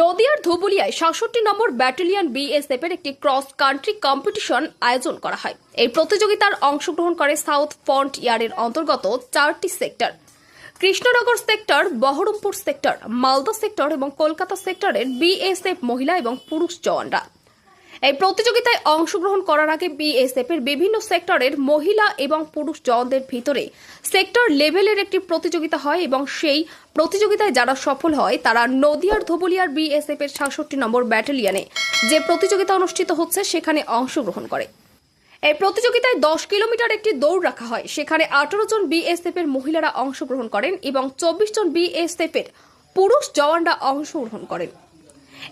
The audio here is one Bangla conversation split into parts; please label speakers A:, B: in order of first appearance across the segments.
A: নদিয়ার ধুবুলিয়ায় সাতষট্টি নম্বর ব্যাটালিয়ন বিএসএফ এর একটি ক্রস কান্ট্রি কম্পিটিশন আয়োজন করা হয়। এই প্রতিযোগিতার অংশগ্রহণ করে সাউথ ফন্ট ইয়ারের অন্তর্গত চারটি sector. Krishnanagar sector, Baharampur sector, Malda sector এবং কলকাতা সেক্টরের বিএসএফ মহিলা এবং পুরুষ জওয়ানরা। এই প্রতিযোগিতায় অংশগ্রহণ করার আগে বিএসএফ এর বিভিন্ন সেক্টরের মহিলা এবং পুরুষ জওয়ানদের ভিতরে সেক্টর লেভেলের একটি প্রতিযোগিতা হয় এবং সেই প্রতিযোগিতায় যারা সফল হয়, তারা নদিয়ার ধবুলিয়ার বিএসএফ এর সাতষট্টি নম্বর ব্যাটালিয়নে যে প্রতিযোগিতা অনুষ্ঠিত হচ্ছে, সেখানে অংশগ্রহণ করে। এই প্রতিযোগিতায় দশ কিলোমিটার একটি দৌড় রাখা হয়। সেখানে আঠারো জন বিএসএফ এর মহিলারা অংশগ্রহণ করেন এবং চব্বিশ জন বিএসএফ এর পুরুষ জওয়ানরা অংশগ্রহণ করেন।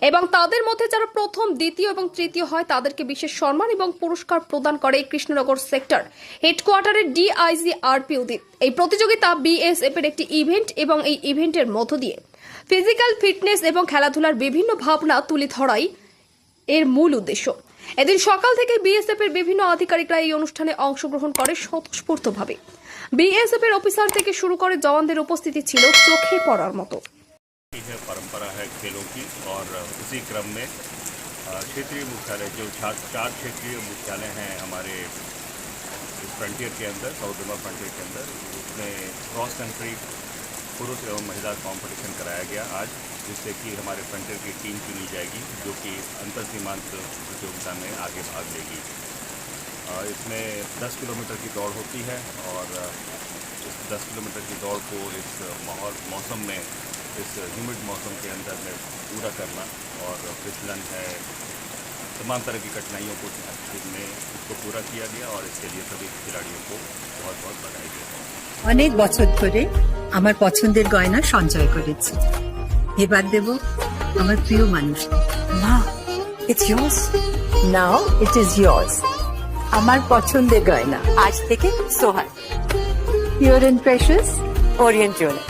A: এবং তাদের মধ্যে যারা প্রথম, দ্বিতীয় এবং তৃতীয় হয়, তাদেরকে বিশেষ সম্মান এবং পুরস্কার প্রদান করে কৃষ্ণনগর সেক্টর। হেডকোয়ার্টারের ডিআইজি আরপি উদিত। এই প্রতিযোগিতা বিএসএফ এর একটি ইভেন্ট এবং এই ইভেন্টের মধ্য দিয়ে ফিজিক্যাল ফিটনেস এবং খেলাধুলার বিভিন্ন ভাবনা তুলে ধরাই এর মূল উদ্দেশ্য। এদিন সকাল থেকে বিএসএফ এর বিভিন্ন আধিকারিকরা এই অনুষ্ঠানে অংশগ্রহণ করে স্বতঃস্ফূর্তভাবে। বিএসএফ এর অফিসার থেকে শুরু করে জওয়ানদের উপস্থিতি ছিল চোখে পড়ার মতো।
B: की है, परंपरा है खेलों की और उसी क्रम में क्षेत्रीय मुख्यालय, जो चार क्षेत्रीय मुख्यालय हैं हमारे फ्रंटियर के अंदर साउथ बंगाल फ्रंटियर के अंदर, उसमें क्रॉस कंट्री पुरुष एवं महिला कंपटीशन कराया गया आज, जिससे कि हमारे फ्रंटियर की टीम चुनी जाएगी, जो कि अंतर सीमांत प्रतियोगिता में आगे भाग लेगी। इसमें 10 किलोमीटर की दौड़ होती है और इस 10 किलोमीटर की दौड़ को इस माहौल, मौसम में इस ह्यूमिड मौसम के अंदर में पूरा करना और फिसलन है तमाम तरह की कठिनाइयों को में इसको पूरा किया गया और इसके लिए सभी खिलाड़ियों को बहुत बहुत बधाई देता हूँ
C: অনেক বছর ধরে আমার পছন্দের গয়না সঞ্চয় করেছি এবার দেব আমার প্রিয় মানুষ
D: মা it's yours now it is yours আমার পছন্দের গয়না আজ থেকে Sohan pure and precious orient jewellers